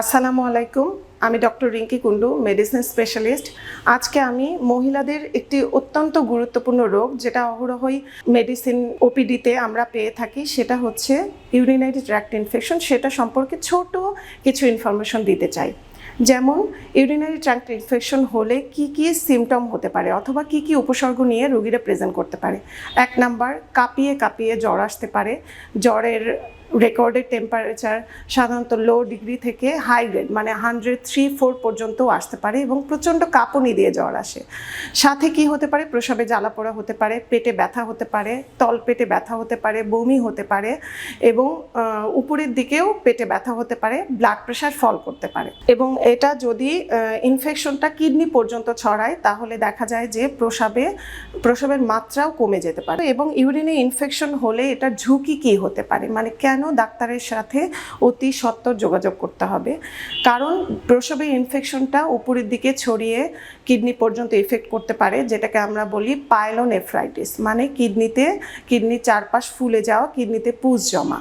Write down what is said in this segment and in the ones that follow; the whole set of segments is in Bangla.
আসসালামু আলাইকুম, আমি doctor Rinki Kundu medicine specialist. আজকে আমি মহিলাদের একটি অত্যন্ত গুরুত্বপূর্ণ রোগ, যেটা অহরহই মেডিসিন ওপিডিতে আমরা পেয়ে থাকি, সেটা হচ্ছে ইউরিনারি ট্র্যাক্ট ইনফেকশন। সেটা সম্পর্কে ছোট কিছু ইনফরমেশন দিতে চাই। যেমন ইউরিনারি ট্র্যাক্ট ইনফেকশন হলে কি কি সিমটম হতে পারে, অথবা কি কি উপসর্গ নিয়ে রোগীরা প্রেজেন্ট করতে পারে। এক নাম্বার, কাঁপিয়ে কাঁপিয়ে জ্বর আসতে পারে। জ্বরের রেকর্ডেড টেম্পারেচার সাধারণত লো ডিগ্রি থেকে হাই গ্রেড মানে হান্ড্রেড থ্রি ফোর পর্যন্তও আসতে পারে এবং প্রচণ্ড কাঁপুনি দিয়ে জ্বর আসে। সাথে কি হতে পারে? প্রসবে জ্বালা পোড়া হতে পারে, পেটে ব্যথা হতে পারে তল পেটে ব্যথা হতে পারে, বমি হতে পারে এবং উপরের দিকেও পেটে ব্যথা হতে পারে ব্লাড প্রেশার ফল করতে পারে। এবং এটা যদি ইনফেকশনটা কিডনি পর্যন্ত ছড়ায়, তাহলে দেখা যায় যে প্রসাবে, প্রসবের মাত্রাও কমে যেতে পারে এবং ইউরিনে ইনফেকশন হলে এটার ঝুঁকি কি হতে পারে? মানে কেন ডাক্তারের সাথে অতি সত্বর যোগাযোগ করতে হবে? কারণ প্রসবের ইনফেকশনটা উপরের দিকে ছড়িয়ে কিডনি পর্যন্ত ইফেক্ট করতে পারে, যেটাকে আমরা বলি পাইলোনেফ্রাইটিস মানে কিডনিতে কিডনির চারপাশ ফুলে যাওয়া কিডনিতে পুজ জমা।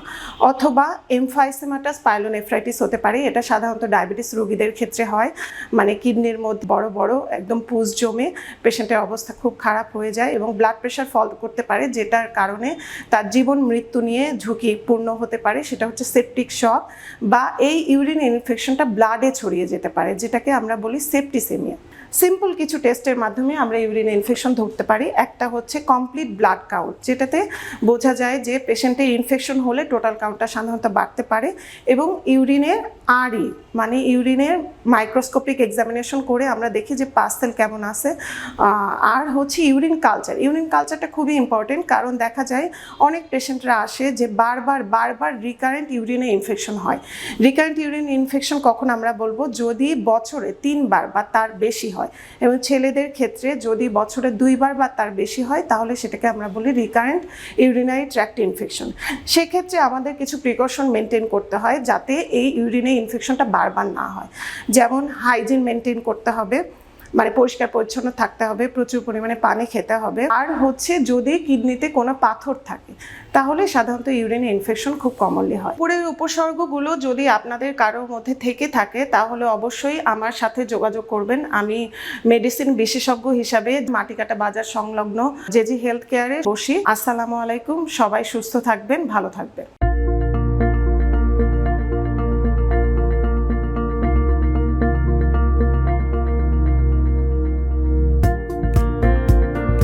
অথবা এমফাইসেমাটাস পাইলোনেফ্রাইটিস হতে পারে, এটা সাধারণত ডায়াবেটিস রোগীদের ক্ষেত্রে হয় মানে কিডনির মধ্যে বড় বড় একদম পুজ জমে পেশেন্টের অবস্থা খুব খারাপ হয়ে যায় এবং ব্লাড প্রেশার ফল করতে পারে, যেটার কারণে তার জীবন মৃত্যু নিয়ে ঝুঁকিপূর্ণ হতে পারে, সেটা হচ্ছে সেপটিক শক বা এই ইউরিন ইনফেকশনটা ব্লাডে ছড়িয়ে যেতে পারে, যেটাকে আমরা বলি সেপটিসেমিয়া সিম্পল কিছু টেস্টের মাধ্যমে আমরা ইউরিন ইনফেকশন ধরতে পারি। একটা হচ্ছে কমপ্লিট ব্লাড কাউন্ট যেটাতে বোঝা যায় যে পেশেন্টের ইনফেকশন হলে টোটাল কাউন্টটা সাধারণত বাড়তে পারে এবং ইউরিনের আরই মানে ইউরিনের মাইক্রোস্কোপিক এক্সামিনেশন করে আমরা দেখি যে পার্সেল কেমন আছে। আর হচ্ছে ইউরিন কালচার ইউরিন কালচারটা খুবই ইম্পর্টেন্ট কারণ দেখা যায় অনেক পেশেন্টরা আসে যে বারবার বারবার রিকারেন্ট ইউরিনে ইনফেকশন হয়। রিকারেন্ট ইউরিন ইনফেকশন কখন আমরা বলব? যদি বছরে তিনবার বা তার বেশি হয়। এবং ছেলেদের ক্ষেত্রে যদি বছরে দুইবার বা তার বেশি হয়, তাহলে সেটাকে আমরা বলি রিকারেন্ট ইউরিনারি ট্র্যাক্ট ইনফেকশন সেক্ষেত্রে আমাদের কিছু প্রিকশন মেনটেন করতে হয় যাতে এই ইউরিনে ইনফেকশনটা বারবার না হয়। যেমন হাইজিন মেনটেন করতে হবে। মানে পরিষ্কার, পরিচ্ছন্ন থাকতে হবে, প্রচুর পরিমাণে পানি খেতে হবে। আর হচ্ছে যদি কিডনিতে কোনো পাথর থাকে, তাহলে সাধারণত ইউরিন ইনফেকশন খুব কমনলি হয়। উপরের উপসর্গগুলো যদি আপনাদের কারোর মধ্যে থেকে থাকে, তাহলে অবশ্যই আমার সাথে যোগাযোগ করবেন। আমি মেডিসিন বিশেষজ্ঞ হিসাবে মাটিকাটা বাজার সংলগ্ন জেজি হেলথ কেয়ারে বসি। আসসালামু আলাইকুম, সবাই সুস্থ থাকবেন, ভালো থাকবেন।